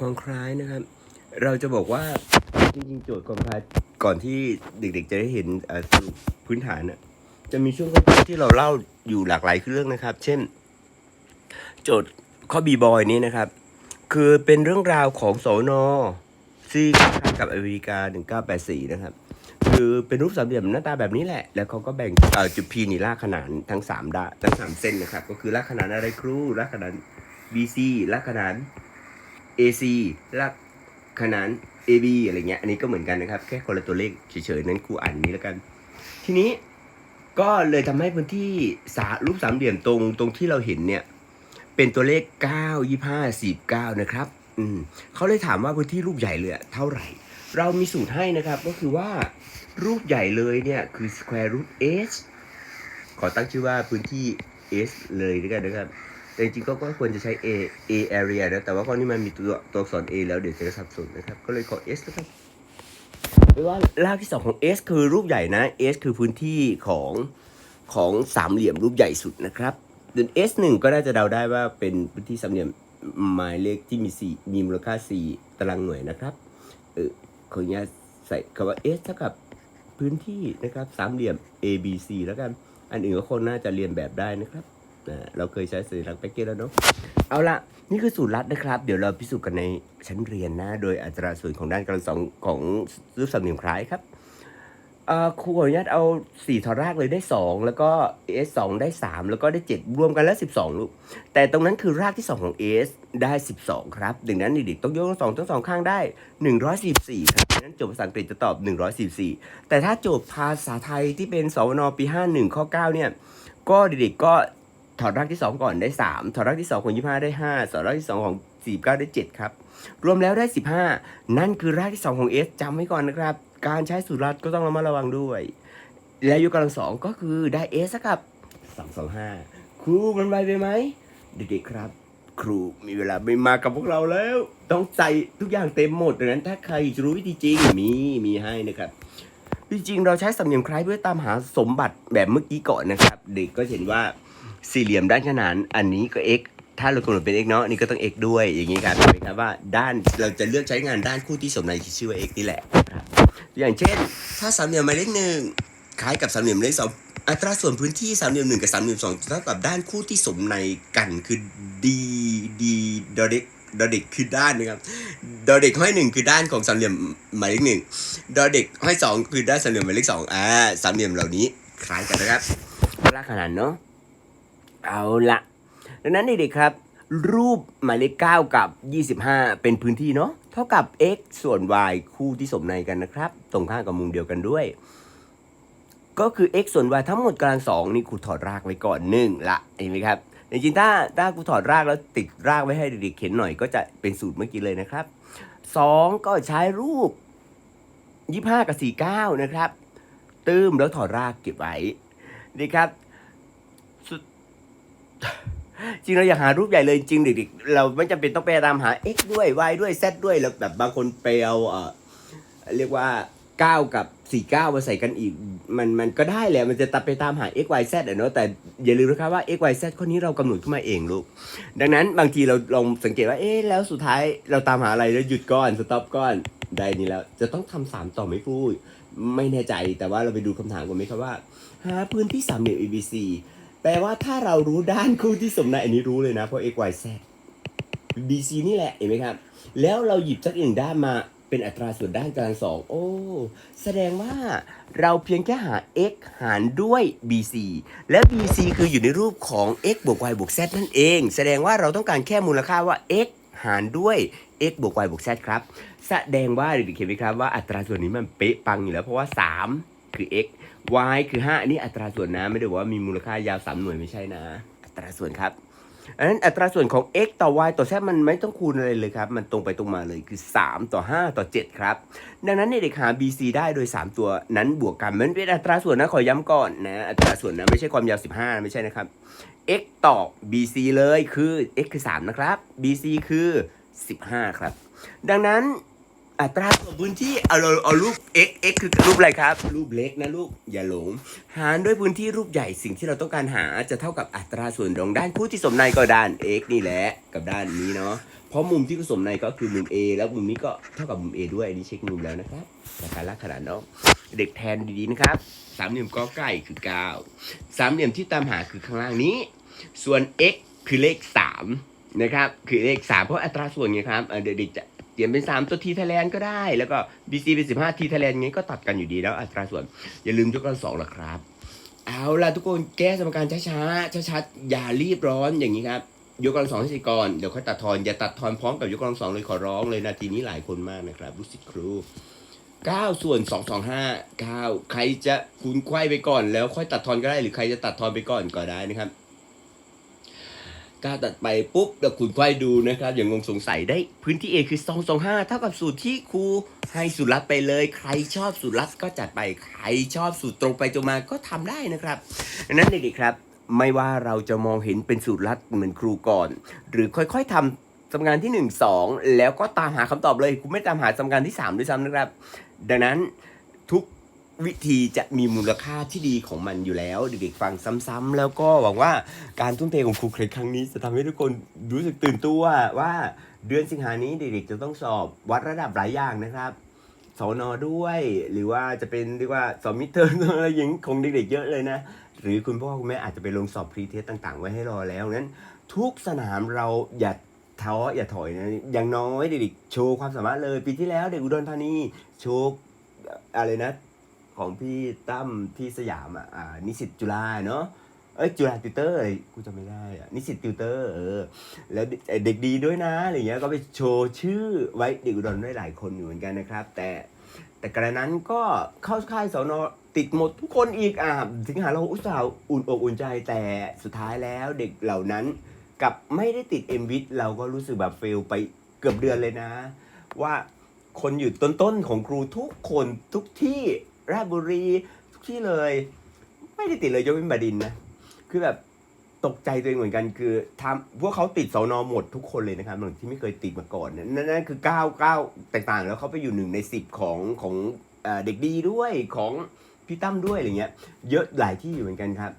ความคล้ายนะครับ เราจะบอกว่าจริงๆโจทย์ความคล้ายก่อนที่เด็กๆจะได้เห็นสรุปพื้นฐานะจะมีช่วงต้นที่เราเล่าอยู่หลากหลายเรื่องนะครับ เช่น โจทย์ข้อบีบอยนี้นะครับ คือเป็นเรื่องราวของสอนอซึ่งคล้ายกับอเมริกา 1984 นะครับ คือเป็นรูปสามเหลี่ยมหน้าตาแบบนี้แหละ แล้วเขาก็แบ่งจุดพีนี่ลากขนานทั้ง3ด้านทั้ง 3 เส้นนะครับ ก็คือลากขนานอะไรครูลากขนาน BC ลากขนาน AC ลากขนาน AB อะไรเงี้ย อันนี้ก็เหมือนกันนะครับ แค่คนละตัวเลขเฉยๆ นั้นครูอ่านนี้แล้วกัน ทีนี้ก็เลยทำให้พื้นที่สารูปสามเหลี่ยมตรงตรงที่เราเห็นเนี่ย เป็นตัวเลข 9 25 49 นะครับ อืมเขาเลยถามว่าพื้นที่รูปใหญ่เลยเท่าไหร่ เรามีสูตรให้นะครับ ก็คือว่ารูปใหญ่เลยเนี่ยคือ square root h ขอตั้งชื่อว่าพื้นที่ s เลยด้วยกันนะครับ แต่จริงๆก็ควรจะใช้ a a area นะ แต่ว่าข้อนี้มันมีตัวตัวอักษร a แล้วเดี๋ยวจะสับสนนะครับ ก็เลยขอ s แล้วกันไม่ว่ารากที่สองของ s คือรูปใหญ่นะ s คือพื้นที่ของของสามเหลี่ยมรูปใหญ่สุดนะครับส่วน s หนึ่งก็น่าจะเดาได้ว่าเป็นพื้นที่สามเหลี่ยมหมายเลขที่มีสี่มีมูลค่าสี่ตารางหน่วยนะครับเออขออนุญาตใส่คำว่า s เท่ากับพื้นที่นะครับสามเหลี่ยม a b c แล้วกัน อันอื่นก็คนน่าจะเรียนแบบได้นะครับ เราเคยใช้สัญลักษณ์แพ็กเกจแล้วเนาะเอาละนี่คือสูตรลัดนะครับ เดี๋ยวเราพิสูจน์กันในชั้นเรียนนะ โดยอัตราส่วนของด้านกำลังสองของรูปสามเหลี่ยมคล้ายครับครูขออนุญาตเอา4ถอรากเลยได้ 2 แล้วก็ s 2ได้ 3 แล้วก็ได้ 7 รวมกันแล้ว 12 ลูก แต่ตรงนั้นคือรากที่ 2 ของ s ได้ 12 ครับ ดังนั้นเด็กๆต้องยกทั้งสองทั้งสองข้างได้144ครับดังนั้นโจทย์ภาษาอังกฤษจะตอบ144แต่ถ้าโจทย์ภาษาไทยที่เป็นสวนปี 51 ข้อ 9 เนี่ย ก็เด็กๆก็ ถอดรากที่ 2 ก่อนได้ 3 ถอดรากที่2ของ25 ได้ 5 ถอดรากที่ 2 ของ 49 ได้ 7 ครับ รวมแล้วได้ 15 นั่นคือรากที่ 2 ของ S จำไว้ก่อนนะครับ การใช้สูตรลัดก็ต้องระมัดระวังด้วย และยกกำลังสองก็คือได้ S เท่ากับ225 ครูมันไวไปไหมเด็กๆครับ ครูมีเวลาไม่มากับพวกเราแล้ว ต้องใส่ทุกอย่างเต็มหมดดังนั้นถ้าใครรู้วิธีจริงมีมีให้นะครับจริงๆเราใช้สำเนียงคล้ายเพื่อตามหาสมบัติแบบเมื่อกี้ก่อนนะครับ เด็กก็เห็นว่า สี่เหลี่ยมด้านขนานอันนี้ก็ x ถ้าเรากำหนดเป็น x เนาะอันนี่ก็ต้อง x ด้วยอย่างนี้ครับเห็นไหมครับว่าด้านเราจะเลือกใช้งานด้านคู่ที่สมในที่ชื่อว่า x นี่แหละครับอย่างเช่น ถ้าสามเหลี่ยมหมายเลขหนึ่งคล้ายกับสามเหลี่ยมหมายเลขสองอัตราส่วนพื้นที่สามเหลี่ยมหนึ่งกับสามเหลี่ยมสองเท่ากับด้านคู่ที่สมในกันคือ d d ดอเด็กดอเด็กคือด้านนะครับดอเด็กห้อยหนึ่งคือด้านของสามเหลี่ยมหมายเลขหนึ่งดอเด็กห้อยสองคือด้านสามเหลี่ยมหมายเลขสองอ่าสามเหลี่ยมเหล่านี้คล้ายกันนะครับลากขนาดเนาะ เอาละดังนั้นเด็กๆครับ รูปหมายเลข 9 กับ 25 เป็นพื้นที่เนาะเท่ากับ x ส่วน y คู่ที่สมในกันนะครับ ตรงข้ามกับมุมเดียวกันด้วย ก็คือ x ส่วน y ทั้งหมดกำลังสองนี่ครูถอดรากไว้ก่อนหนึ่งละเห็นไหมครับจริงๆถ้าถ้าครูถอดรากแล้วติดรากไว้ให้เด็กๆเข็นหน่อยก็จะเป็นสูตรเมื่อกี้เลยนะครับสองก็ใช้รูปยี่ห้ากับสี่เก้านะครับ ตื้มแล้วถอดรากเก็บไว้นี่ครับ จริงเราอยากหารูปใหญ่เลยจริงเด็กๆเราไม่จำเป็นต้องไปตามหา x ด้วย y ด้วย z ด้วยแล้วแบบบางคนไปเอาเออเรียกว่า9กับ49มาใส่กันอีกมันมันก็ได้แหละมันจะตัดไปตามหา x y z อะเนาะแต่อย่าลืมนะครับว่า x y z ข้อนี้เรากำหนดขึ้นมาเองลูก ดังนั้นบางทีเราลองสังเกตว่าเอ๊ะแล้วสุดท้ายเราตามหาอะไรแล้วหยุดก้อนสต็อปก้อนได้นี่แล้วจะต้องทำสามต่อไม่พูดไม่แน่ใจแต่ว่าเราไปดูคำถามกันไหมครับว่า หาพื้นที่สามเหลี่ยม ABC แปลว่าถ้าเรารู้ด้านคู่ที่สมในอันนี้รู้เลยนะเพราะ x y z BC นี่แหละเห็นไหมครับ แล้วเราหยิบสักหนึ่งด้านมาเป็นอัตราส่วนด้านกลางสองโอ้แสดงว่าเราเพียงแค่หา x หารด้วย bc และ bc คืออยู่ในรูปของ x บวก y บวก z นั่นเอง แสดงว่าเราต้องการแค่มูลค่าว่า x หารด้วย x บวก y บวก z ครับ แสดงว่าเด็กๆเห็นไหมครับว่าอัตราส่วนนี้มันเป๊ะปังอยู่แล้วเพราะว่า 3 คือ x y คือ 5 อันนี้อัตราส่วนนะไม่ได้บอกว่ามีมูลค่ายาว 3 หน่วยไม่ใช่นะ อัตราส่วนครับอันนั้นอัตราส่วนของ x ต่อ y ต่อ z มันไม่ต้องคูณอะไรเลยครับ มันตรงไปตรงมาเลยคือ 3 ต่อ 5 ต่อ 7 ครับ ดังนั้นเด็กหา BC ได้โดย 3 ตัวนั้นบวกกันมันเป็นอัตราส่วนนะขอย้ำก่อนนะอัตราส่วนนะไม่ใช่ความยาว 15 ไม่ใช่นะครับ x ต่อ BC เลยคือ x คือ 3 นะครับ BC คือ 15 ครับ ดังนั้น อัตราส่วนพื้นที่เอาเอารูป x x คือรูปอะไรครับ รูปเล็กนะลูกอย่าหลง หารด้วยพื้นที่รูปใหญ่สิ่งที่เราต้องการหาจะเท่ากับอัตราส่วนของด้านคู่ที่สมในก็ด้าน x นี่แหละกับด้านนี้เนาะเพราะมุมที่สมในก็คือมุม a แล้วมุมนี้ก็เท่ากับมุม a ด้วยอันนี้เช็คมุมแล้วนะครับราคาลักขนาดเนาะเด็กแทนดีๆนะครับสามเหลี่ยมกอไก่คือ9สามเหลี่ยมที่ตามหาคือข้างล่างนี้ ส่วน x คือเลข3นะครับคือเลข3เพราะอัตราส่วนไงครับเด็กๆจะ เปลี่ยนเป็น3ตัวทีไทยแลนด์ก็ได้ แล้วก็ BC เป็น15ทีไทยแลนด์งี้ก็ตัดกันอยู่ดีแล้วอัตราส่วน อย่าลืมยกกำลังสองนะครับ เอาล่ะทุกคนแก้สมการช้าๆช้าๆอย่ารีบร้อนอย่างนี้ครับยกกำลังสองให้เสร็จก่อนเดี๋ยวค่อยตัดทอนอย่าตัดทอนพร้อมกับยกกำลังสองเลยขอร้องเลยนาทีนี้หลายคนมากนะครับลูกศิษย์ครู9 ส่วน 2 2 5 9 ใครจะคูณไขว้ไปก่อนแล้วค่อยตัดทอนก็ได้ หรือใครจะตัดทอนไปก่อนก็ได้นะครับ ก้าตัดไปปุ๊บเดี๋ยวคุณไขว้ดูนะครับ อย่างงงสงสัยได้ พื้นที่ A คือ 2 2 5 เท่ากับสูตรที่ครูให้สูตรลัดไปเลย ใครชอบสูตรลัดก็จัดไป ใครชอบสูตรตรงไปตรงมาก็ทำได้นะครับดังนั้นเด็กๆครับ ไม่ว่าเราจะมองเห็นเป็นสูตรลัดเหมือนครูก่อน หรือค่อยๆทำสมการที่ 1 2 แล้วก็ตามหาคำตอบเลยคุณไม่ตามหาสมการที่3ด้วยซ้ำนะครับ ดังนั้นทุก วิธีจะมีมูลค่าที่ดีของมันอยู่แล้ว เด็กๆฟังซ้ำๆแล้วก็หวังว่าการทุ่มเทของครูเครครั้งนี้จะทำให้ทุกคนรู้สึกตื่นตัวว่าเดือนสิงหานี้เด็กๆจะต้องสอบวัดระดับหลายอย่างนะครับสอนอด้วย หรือว่าจะเป็นเรียกว่าสอบมิดเทอมอะไรอย่างของเด็กๆเยอะเลยนะ หรือคุณพ่อคุณแม่อาจจะไปลงสอบพรีเทสต่าง ๆ ไว้ให้รอแล้วนั้น ทุกสนามเราอย่าท้ออย่าถอยนะอย่างน้อยเด็กๆโชว์ความสามารถเลย ปีที่แล้วเด็กอุดรธานีโชว์อะไรนะ ของพี่ตั้มที่สยามอะอ่านิสิตจุฬาเนาะเอ้ยจุฬาติวเตอร์กูจำไม่ได้อะนิสิตติวเตอร์เออแล้วเด็กเด็กดีด้วยนะอะไรเงี้ยก็ไปโชว์ชื่อไว้เด็กอุดรได้หลายคนอยู่เหมือนกันนะครับ แต่แต่กระนั้นก็เข้าค่ายสอนอติดหมดทุกคนอีกอะถึงหาเราอุตส่าห์อุ่นอกอุ่นใจแต่สุดท้ายแล้วเด็กเหล่านั้นกับไม่ได้ติดเอ็มวิทเราก็รู้สึกแบบเฟลไปเกือบเดือนเลยนะ ว่าคนอยู่ต้นๆของครูทุกคนทุกที่ ราชบุรี ทุกที่เลย ไม่ได้ติดเลยยกเว้นบดินทร์นะ คือแบบตกใจตัวเองเหมือนกันคือทำพวกเขาติดสอนอหมดทุกคนเลยนะครับหนึ่งที่ไม่เคยติดมาก่อนเนี่ยนั่นนั่นคือเก้าเก้าต่างๆแล้วเขาไปอยู่หนึ่งในสิบของของเด็กดีด้วยของพี่ตั้มด้วยอะไรเงี้ย เยอะหลายที่อยู่เหมือนกันครับ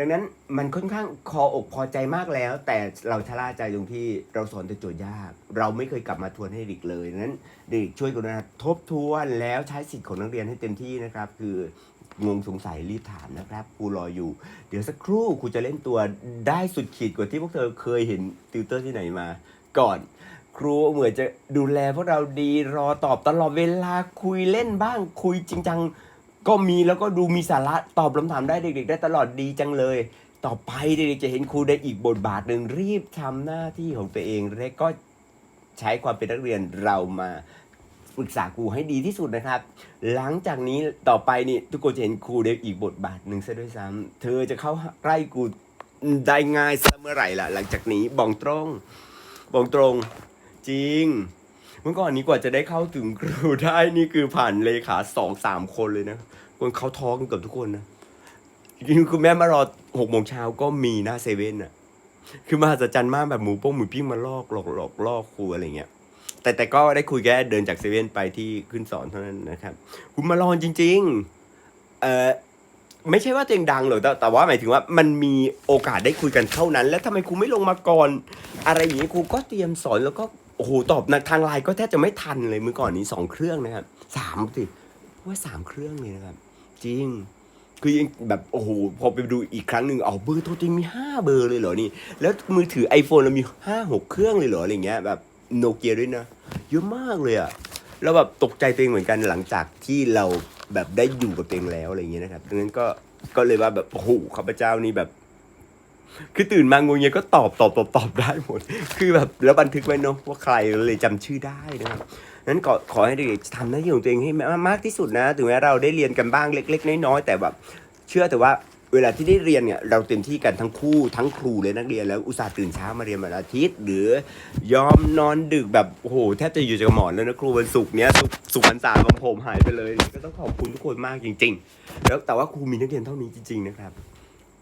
ดังนั้นมันค่อนข้างคออกพอใจมากแล้ว แต่เราชะล่าใจตรงที่เราสอนแต่โจทย์ยาก เราไม่เคยกลับมาทวนให้เด็กเลยดังนั้นเด็กช่วยกันนะทบทวนแล้วใช้สิทธิ์ของนักเรียนให้เต็มที่นะครับ คืองงสงสัยรีบถามนะครับครูรออยู่ เดี๋ยวสักครู่ครูจะเล่นตัวได้สุดขีดกว่าที่พวกเธอเคยเห็นติวเตอร์ที่ไหนมา ก่อน ครูเหมือนจะดูแลพวกเราดีรอตอบตลอดเวลาคุยเล่นบ้างคุยจริงจัง ก็มีแล้วก็ดูมีสาระตอบคำถามได้เด็กๆ ได้ตลอดดีจังเลย ต่อไปเด็กๆจะเห็นครูได้อีกบทบาทหนึ่งรีบทำหน้าที่ของตัวเองและก็ใช้ความเป็นนักเรียนเรามาปรึกษาครูให้ดีที่สุดนะครับ หลังจากนี้ต่อไปนี่ทุกคนจะเห็นครูได้อีกบทบาทหนึ่งซะด้วยซ้ำเธอจะเข้าใกล้ครูได้ง่ายซะเมื่อไหร่ล่ะ หลังจากนี้บอกตรงบอกตรงจริง เมื่อก่อนนี้กว่าจะได้เข้าถึงครูได้นี่คือผ่านเลขาสองสามคนเลยนะคนเขาท้องกันเกับทุกคนนะจริงคุณแม่มารอหกโมงเช้าก็มีหน้าเซเว่นอะคือมหัศจรรย์มากแบบหมูป้งหมูปิ้งมาลอกหลอกหลอกลอกครูอะไรเงี้ยแต่แต่ก็ได้คุยแค่เดินจากเซเว่นไปที่ขึ้นสอนเท่านั้นนะครับ คุณมารอจริง ๆ เออไม่ใช่ว่าตัวเองดังหรอกแต่แต่ว่าหมายถึงว่ามันมีโอกาสได้คุยกันเท่านั้น แล้วทำไมครูไม่ลงมาก่อน อะไรอย่างนี้ครูก็เตรียมสอนแล้วก็ โอ้โหตอบนะทางไลน์ก็แทบจะไม่ทันเลยเมื่อก่อนนี้สองเครื่องนะครับสามสิว่าสามเครื่องเลยนะครับ จริง คือยังแบบโอ้โหพอไปดูอีกครั้งหนึ่งเอาเบอร์โทรจริงมีห้าเบอร์เลยเหรอนี่ แล้วมือถือ iPhone เรามีห้าหกเครื่องเลยเหรออะไรเงี้ยแบบโนเกียด้วยนะ เยอะมากเลยอะแล้วแบบตกใจตัวเองเหมือนกันหลังจากที่เราแบบได้อยู่กับตัวเองแล้วอะไรเงี้ยนะครับดังนั้นก็ก็เลยว่าแบบโอ้โหข้าพเจ้านี่แบบ คือตื่นมางงเงี้ยก็ตอบตอบตอบตอบได้หมด คือแบบแล้วบันทึกไว้เนาะว่าใครเลยจำชื่อได้นะครับนั้นขอขอให้เด็กๆทำหน้าที่ของตัวเองให้มากที่สุดนะ ถึงแม้เราได้เรียนกันบ้างเล็ก ๆ น้อยๆแต่แบบเชื่อแต่ว่าเวลาที่ได้เรียนเนี่ยเราเต็มที่กันทั้งคู่ทั้งครูและนักเรียนแล้วอุตส่าห์ตื่นเช้ามาเรียนวันอาทิตย์ หรือยอมนอนดึกแบบโอ้โหแทบจะอยู่กับหมอนแล้วนะครูวันศุกร์เนี้ยศุกร์ศุกร์วันเสาร์ของผมหายไปเลย ก็ต้องขอบคุณทุกคนมากจริง ๆ แล้วแต่ว่าครูมีนักเรียนเท่านี้จริง ๆ นะครับ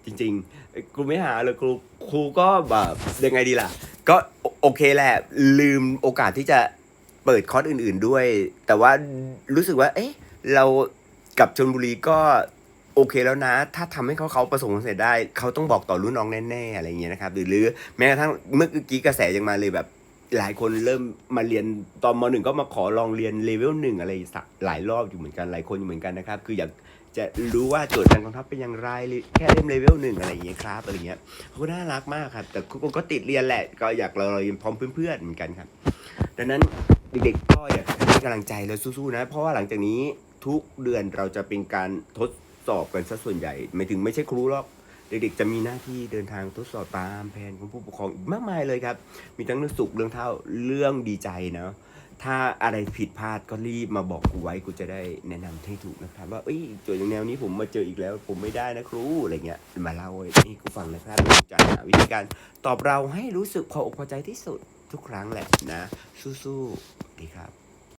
จริงๆครูไม่หาเลยครูครูก็แบบยังไงดีล่ะ ก็โอเคแหละ ลืมโอกาสที่จะเปิดคอร์สอื่น ๆด้วย แต่ว่ารู้สึกว่า เอ๊ะ เรากับชนบุรีก็โอเคแล้วนะ ถ้าทำให้เขาเขาประสบความสำเร็จได้ เขาต้องบอกต่อรุ่นน้องแน่ๆอะไรเงี้ยนะครับ หรือหรือแม้กระทั่งเมื่อกี้กระแสยังมาเลยแบบหลายคนเริ่มมาเรียนตอนมหนึ่งก็มาขอลองเรียนเลเวลหนึ่งอะไรสักหลายรอบอยู่เหมือนกันหลายคนอยู่เหมือนกันนะครับ คืออยาก จะรู้ว่าโจทย์การกองทัพเป็นอย่างไรแค่เล่มเลเวลหนึ่งอะไรอย่างเงี้ยครับอะไรเงี้ยเขาก็น่ารักมากครับ แต่ทุกคนก็ติดเรียนแหละ ก็อยากเราเรียนพร้อมเพื่อนๆเหมือนกันครับ ดังนั้นเด็กๆก็อยากให้กำลังใจและสู้ๆนะ เพราะว่าหลังจากนี้ทุกเดือนเราจะเป็นการทดสอบกันซะส่วนใหญ่หมายถึงไม่ใช่ครูหรอกเด็กๆจะมีหน้าที่เดินทางทดสอบตามแผนของผู้ปกครองอีกมากมายเลยครับ มีทั้งเรื่องสุขเรื่องเท่าเรื่องดีใจนะ ถ้าอะไรผิดพลาดก็รีบมาบอกกูไว้กูจะได้แนะนำให้ถูกนะครับ ว่าเอ้ยโจทย์อย่างแนวนี้ผมมาเจออีกแล้ว ผมไม่ได้นะครูอะไรเงี้ยมาเล่าให้กูฟังนะครับจะหาวิธีการตอบเราให้รู้สึกพออกพอใจที่สุดทุกครั้งแหละนะ สู้ๆดีครับ